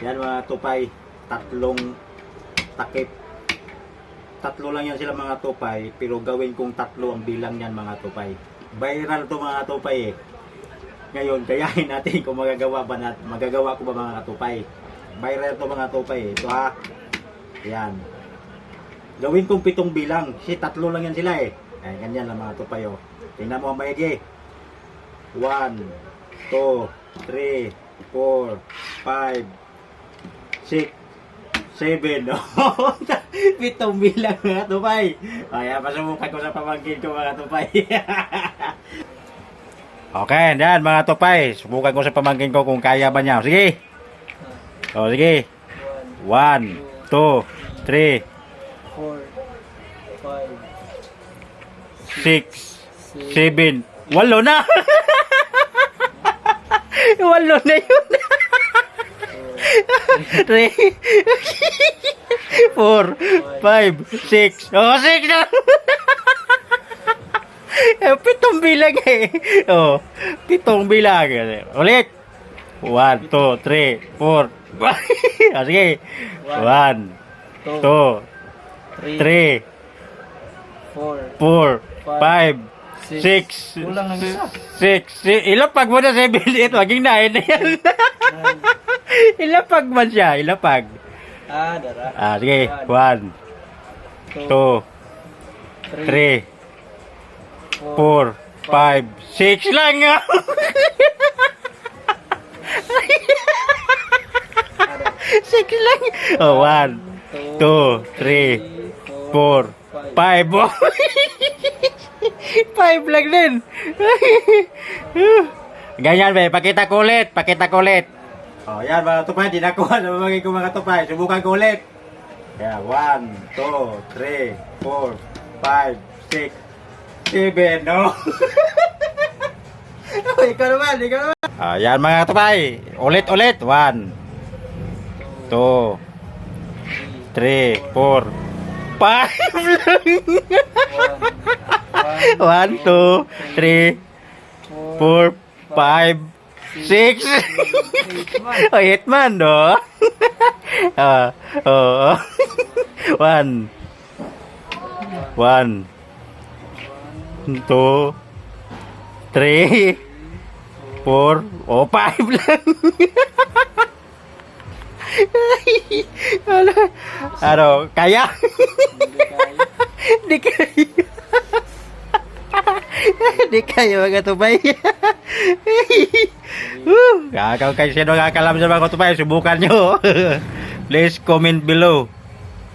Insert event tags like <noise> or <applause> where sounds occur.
Yan mga tupay, tatlong takip. Tatlo lang yan sila mga tupay, pero gawin kong tatlo ang bilang yan mga tupay. Viral to mga tupay eh. Ngayon, kayahin <laughs> natin kung magagawa ba natin, magagawa ko ba mga tupay. Viral to mga tupay eh. Ito ha. Yan. Gawin kong pitong bilang. Kasi tatlo lang yan sila eh. Ay, ganyan lang mga tupay oh. Tingnan mo ang maigi. 1, 2, 3, 4, 5, 6, 7, no? <laughs> Pitong bilang mga tupay. Kaya pasubukan ko sa pamangkin ko mga tupay. <laughs> okay, yan mga tupay. Subukan ko sa pamangkin ko kung kaya ba niya. Sige. O, sige. 1, 2, 3, 6, 7. Walo na! <laughs> Walo na yun. 3, 4, 5, 6. Oh, 6 na! <laughs> Eh, pitong bilang eh. Oh, pitong bilang. Ulit. 1, 2, 3, 4. Ah, sige. 1, 2, 3, 4, 5, 6, Kulang ng isa. 6. Ilapag mo na 7, 8. Maging 9 na yan. <laughs> Ilapag man siya. Ilapag. Ah, dara. Ah, sige. 1, 2, 3, 4, 5, 6 lang nga. <laughs> Six lang. Oh, one, two, three, four, five. Oh. <laughs> five lang din. Ganyan, be. Pakita ko ulit. Pakita ko ulit. Oh, yan mga tupay. Di nakuha <laughs> sa mamagay ko mga tupay. Subukan ko ulit. Kaya, one, two, three, four, five, six, seven, no? <laughs> ikaw naman, ikaw naman. Ah, yan mga tupay. Ulit, ulit. One, two, three, four, five lang. <laughs> One, two, three, four, five, six. oh, eight man, no? <laughs> Ah, oh. <laughs> One. One. Two. Three. Four. Oh, five <laughs> lang. ano? Ano? Kaya? Di kaya. Di kaya mga tubay. Uh, kalau kalian sedang akan lama sama kau tu pakai subukannya. <laughs> Please comment below.